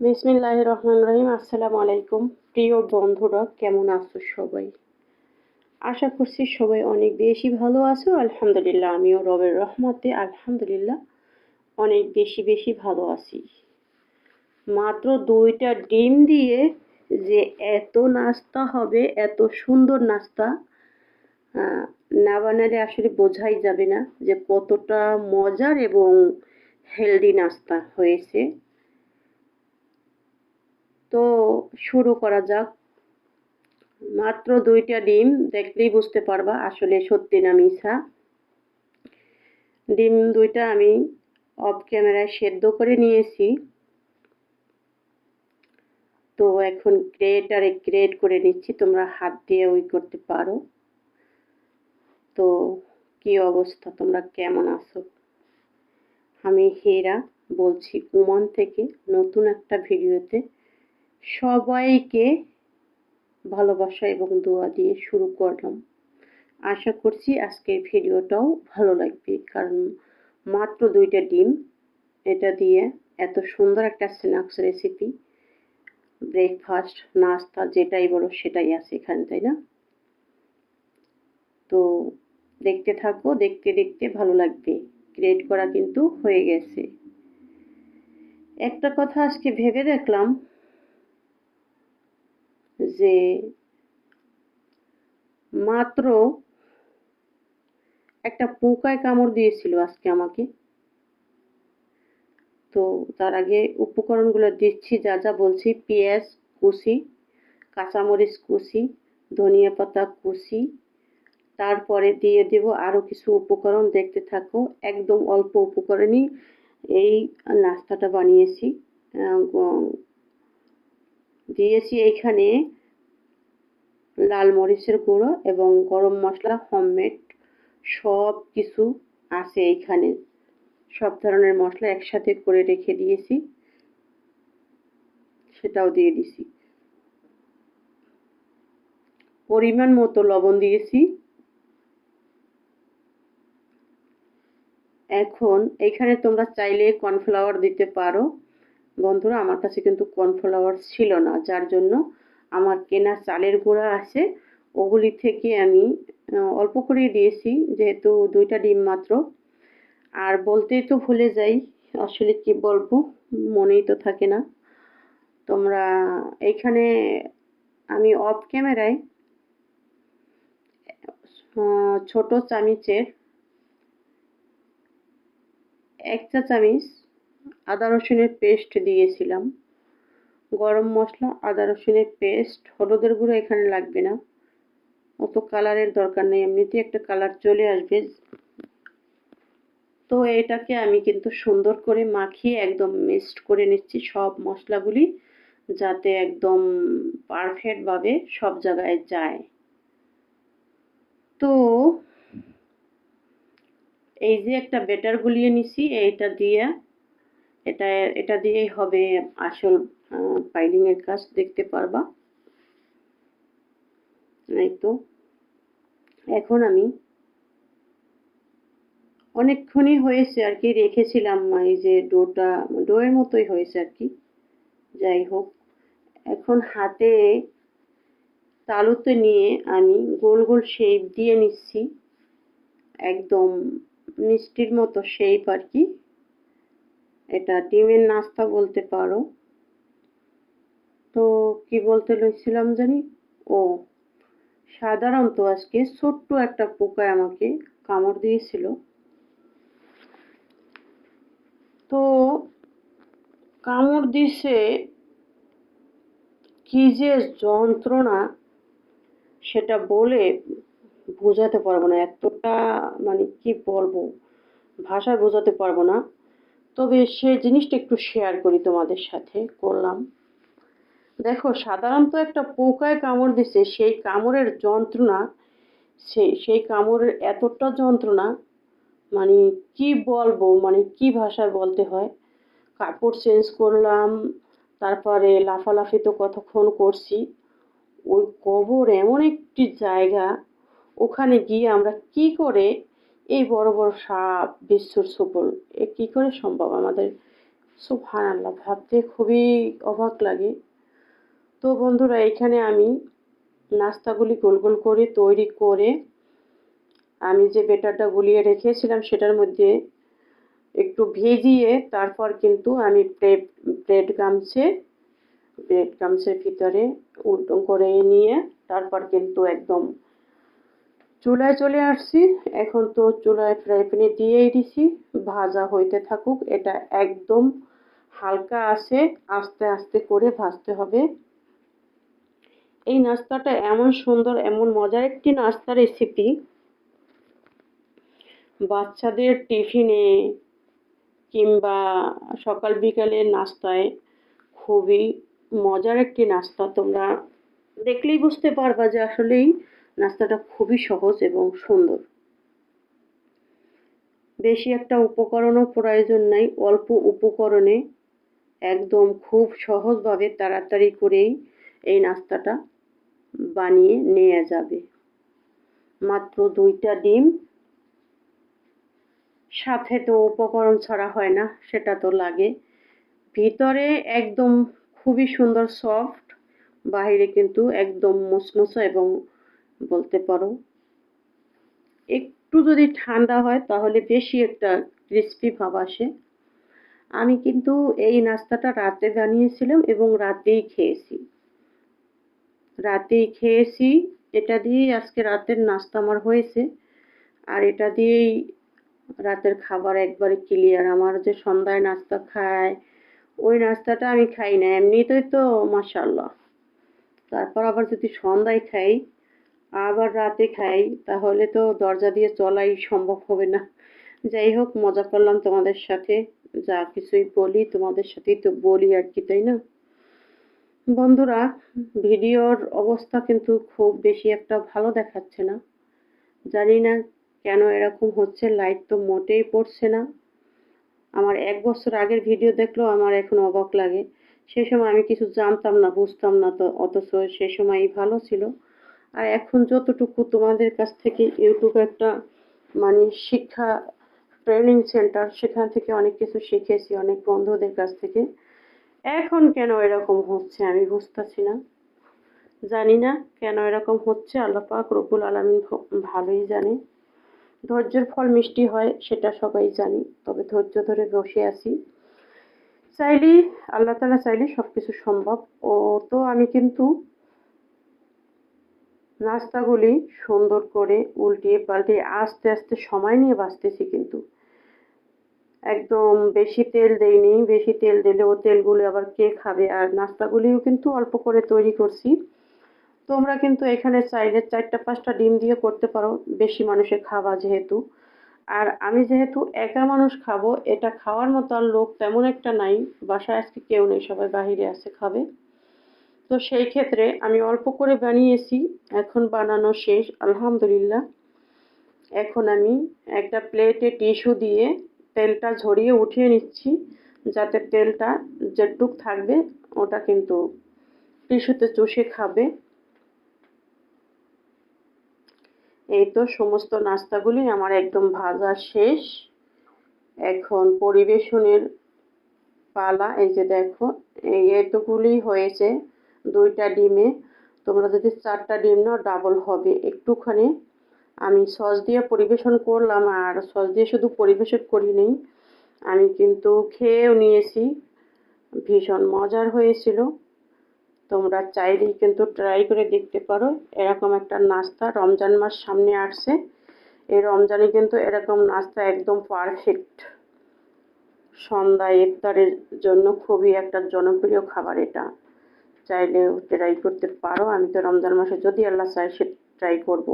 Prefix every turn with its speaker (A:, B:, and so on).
A: বিসমিল্লাহ রহমান রহিম আসসালামু আলাইকুম প্রিয় বন্ধুরা, কেমন আছো সবাই? আশা করছি সবাই অনেক বেশি ভালো আছো। আলহামদুলিল্লাহ, আমিও রবের রহমতে আলহামদুলিল্লাহ অনেক বেশি বেশি ভালো আছি। মাত্র দুইটা ডিম দিয়ে যে এত নাস্তা হবে, এত সুন্দর নাস্তা না বানালে আসলে বোঝাই যাবে না যে কতটা মজার এবং হেলদি নাস্তা হয়েছে। তো শুরু করা যাক। মাত্র দুইটা ডিম, দেখলেই বুঝতে পারবা আসলে সত্যি না মিশা ডিম দুইটা আমি অফ ক্যামেরায় সেদ্ধ করে নিয়েছি। তো এখন গ্রেটারে গ্রেট করে নিচ্ছি, তোমরা হাত দিয়ে ওই করতে পারো। তো কি অবস্থা, তোমরা কেমন আছো? আমি হেরা বলছি উমান থেকে নতুন একটা ভিডিওতে সবাইকে ভালোবাসা এবং দোয়া দিয়ে শুরু করলাম। আশা করছি আজকের ভিডিওটাও ভালো লাগবে, কারণ মাত্র দুইটা ডিম, এটা দিয়ে এত সুন্দর একটা স্ন্যাক্স রেসিপি ব্রেকফাস্ট নাস্তা, যেটাই বলো সেটাই আছে এখানে, তাই না? তো দেখতে থাকো, দেখতে দেখতে ভালো লাগবে। ক্রিয়েট করা কিন্তু হয়ে গেছে। একটা কথা আজকে ভেবে দেখলাম যে মাত্র একটা পোকায় কামড় দিয়েছিল আজকে আমাকে। তো তার আগে উপকরণগুলো দিচ্ছি, যা যা বলছি, পেঁয়াজ কুচি, কাঁচামরিচ কুচি, ধনিয়া পাতা কুচি। তারপরে দিয়ে দেব আরও কিছু উপকরণ, দেখতে থাকো, একদম অল্প উপকরণই এই নাস্তাটা বানিয়েছি। দিয়েছি এইখানে লাল মরিচের গুঁড়ো এবং গরম মশলা হোমমেড সব কিছু আছে এইখানে। সব ধরনের মশলা একসাথে করে রেখে দিয়েছি। সেটাও দিয়ে দিছি। পরিমাণ মতো লবণ দিয়েছি। এখন এখানে তোমরা চাইলে কর্নফ্লাওয়ার দিতে পারো। বন্ধুরা, আমার কাছে কিন্তু কর্নফ্লাওয়ার ছিল না, যার জন্য আমার কেনা চালের গুঁড়া আছে, ওগুলি থেকে আমি অল্প করেই দিয়েছি, যেহেতু দুইটা ডিম মাত্র। আর বলতেই তো ভুলে যাই, আসলে কি বলব, মনেই তো থাকে না। তোমরা এইখানে আমি অফ ক্যামেরায় ছোট চামিচের এক চা চামিচ আদা রসুনের পেস্ট দিয়েছিলাম। গরম মশলা, আদা রসুনের পেস্ট হলুদের গুঁড়ো এখানে লাগবে না। অত কালারের দরকার নেই। এমনিতে একটা কালার চলে আসবে। তো এটাকে আমি কিন্তু সুন্দর করে মাখিয়ে একদম মিক্সড করে নিচ্ছি সব মশলাগুলি, যাতে একদম পারফেক্টভাবে সব জায়গায় যায়। তো এই যে একটা বেটার গুলিয়ে নিছি, এইটা দিয়ে, এটা এটা দিয়েই হবে আসল পাইলিংয়ের কাজ দেখতে পারবা। এই তো। এখন আমি অনেকক্ষণই হয়েছে আর কি, রেখেছিলাম এই যে ডোটা, ডোয়ের মতোই হয়েছে আর কি। যাই হোক, এখন হাতে তালুতে নিয়ে আমি গোল গোল শেপ দিয়ে নিচ্ছি। একদম মিষ্টির মতো শেপ আর কি। এটা ডিমের নাস্তা বলতে পারো। তো কি বলতে লইছিলাম জানি? ও, সাধারণত আজকে ছোট্ট একটা পোকায় আমাকে কামড় দিয়েছিল। তো কামড় দিছে কি যে যন্ত্রণা সেটা বলে বোঝাতে পারব না, এতটা মানে কি বলব, ভাষায় বোঝাতে পারব না। তবে সেই জিনিসটা একটু শেয়ার করি তোমাদের সাথে, করলাম। দেখো, সাধারণত একটা পোকায় কামড় দিছে, সেই কামড়ের যন্ত্রণা সেই সেই কামড়ের এতটা যন্ত্রণা মানে কি বলব মানে কি ভাষায় বলতে হয়? কাপড় চেঞ্জ করলাম, তারপরে লাফালাফি তো কতক্ষণ করছি, ওই কবর এমন একটি জায়গা, ওখানে গিয়ে আমরা কি করে এই বড় বড় সাপ বিশ্বর সফল এ কী করে সম্ভব আমাদের? সুবহান আল্লাহ ভাবতে খুবই অবাক লাগে। তো বন্ধুরা, এখানে আমি নাস্তাগুলি গোল গোল করে তৈরি করে আমি যে বেটারটা গুলিয়ে রেখেছিলাম সেটার মধ্যে একটু ভিজিয়ে তারপর কিন্তু আমি ব্রেড ব্রেড গামছে ব্রেড গামছের ভিতরে উল্টো করে নিয়ে তারপর কিন্তু একদম চুলায় চলে আসছি। এখন তো চুলায় ফ্রাই প্যানে দিয়েই দিছি, ভাজা হইতে থাকুক, এটা একদম হালকা আছে, আস্তে আস্তে করে ভাজতে হবে। এই নাস্তাটা এমন সুন্দর, এমন মজার একটি নাস্তা রেসিপি বাচ্চাদের টিফিনে কিংবা সকাল বিকালের নাস্তায় খুবই মজার একটি নাস্তা। তোমরা দেখলেই বুঝতে পারবা যে আসলেই নাস্তাটা খুবই সহজ এবং সুন্দর। বেশি একটা উপকরণও প্রয়োজন নাই, অল্প উপকরণে একদম খুব সহজভাবে তাড়াতাড়ি করেই এই নাস্তাটা বানিয়ে নেওয়া যাবে। মাত্র দুইটা ডিম। সাথে তো উপকরণ ছাড়া হয় না, সেটা তো লাগে। ভিতরে একদম খুবই সুন্দর সফট, বাহিরে কিন্তু একদম মুসমুসা এবং বলতে পারো একটু যদি ঠান্ডা হয় তাহলে বেশি একটা ক্রিস্পি ভাব আসে। আমি কিন্তু এই নাস্তাটা রাতে বানিয়েছিলাম এবং রাতেই খেয়েছি। রাতেই খেয়েছি। এটা দিয়েই আজকে রাতের নাস্তা আমার হয়েছে। আর এটা দিয়েই রাতের খাবার একবারে ক্লিয়ার আমার যে সন্ধ্যায় নাস্তা খায়, ওই নাস্তাটা আমি খাই না। এমনিতেই তো মাসাল্লাহ তারপর আবার যদি সন্ধ্যায় খাই, আবার রাতে খাই, তাহলে তো দরজা দিয়ে চলাই সম্ভব হবে না। যাই হোক, মজা করলাম তোমাদের সাথে। যা কিছুই বলি তোমাদের সাথেই তো বলি আর কি, তাই না? বন্ধুরা, ভিডিওর অবস্থা কিন্তু খুব বেশি একটা ভালো দেখাচ্ছে না। জানি না কেন এরকম হচ্ছে, লাইট তো মোটেই পড়ছে না। আমার এক বছর আগের ভিডিও দেখলেও আমার এখন অবাক লাগে। সে সময় আমি কিছু জানতাম না, বুঝতাম না তো, অথচ সে সময়ই ভালো ছিল। আর এখন যতটুকু তোমাদের কাছ থেকে ইউটিউব একটা মানে শিক্ষা, ট্রেনিং সেন্টার, সেখান থেকে অনেক কিছু শিখেছি, অনেক বন্ধুদের কাছ থেকে। এখন কেন এরকম হচ্ছে আমি বুঝতেছি না। জানি না কেন এরকম হচ্ছে, আল্লাহ পাক রবুল আলমিন ভালোই জানে। ধৈর্যের ফল মিষ্টি হয়, সেটা সবাই জানি, তবে ধৈর্য ধরে বসে আছি। চাইলেই আল্লাহ তালা চাইলে সব কিছু সম্ভব। ও তো আমি কিন্তু নাস্তাগুলি সুন্দর করে উল্টিয়ে পাল্টিয়ে আস্তে আস্তে সময় নিয়ে বাঁচতেছি কিন্তু। একদম বেশি তেল দেইনি, বেশি তেল দিলে ও তেলগুলো আবার কে খাবে? আর নাস্তাগুলিও কিন্তু অল্প করে তৈরি করছি। তোমরা কিন্তু এখানে চাইলে চারটা পাঁচটা ডিম দিয়ে করতে পারো, বেশি মানুষের খাওয়া যেহেতু। আর আমি যেহেতু একা মানুষ খাব, এটা খাওয়ার মতো আর লোক তেমন একটা নাই। বাসায় আজকে কেউ নেই, সবাই বাহিরে আসে খাবে। তো সেই ক্ষেত্রে আমি অল্প করে বানিয়েছি, এখন বানানো শেষ, আলহামদুলিল্লাহ। এখন আমি একটা প্লেটে টিস্যু দিয়ে তেলটা ঝরিয়ে উঠিয়ে নিচ্ছি, যাতে তেলটা যেটুক থাকবে ওটা কিন্তু টিস্যুতে চুষে খাবে। এই তো সমস্ত নাস্তাগুলি আমার একদম ভাজা শেষ। এখন পরিবেশনের পালা, এই যে দেখো, এই এতগুলি হয়েছে দুইটা ডিমে। তোমরা যদি চারটা ডিম নাও ডাবল হবে। একটুখানি আমি সস দিয়ে পরিবেশন করলাম আর সস দিয়ে শুধু পরিবেশন করি নেই আমি কিন্তু খেয়েও নিয়েছি। ভীষণ মজার হয়েছিল। তোমরা চাইলেই কিন্তু ট্রাই করে দেখতে পারো। এরকম একটা নাস্তা রমজান মাস সামনে আসছে। এই রমজানে কিন্তু এরকম নাস্তা একদম পারফেক্ট সন্ধ্যায় ইফতারের জন্য খুবই একটা জনপ্রিয় খাবার এটা। চাইলেও ট্রাই করতে পারো। আমি তো রমজান মাসে যদি আল্লাহ চাই সে ট্রাই করব।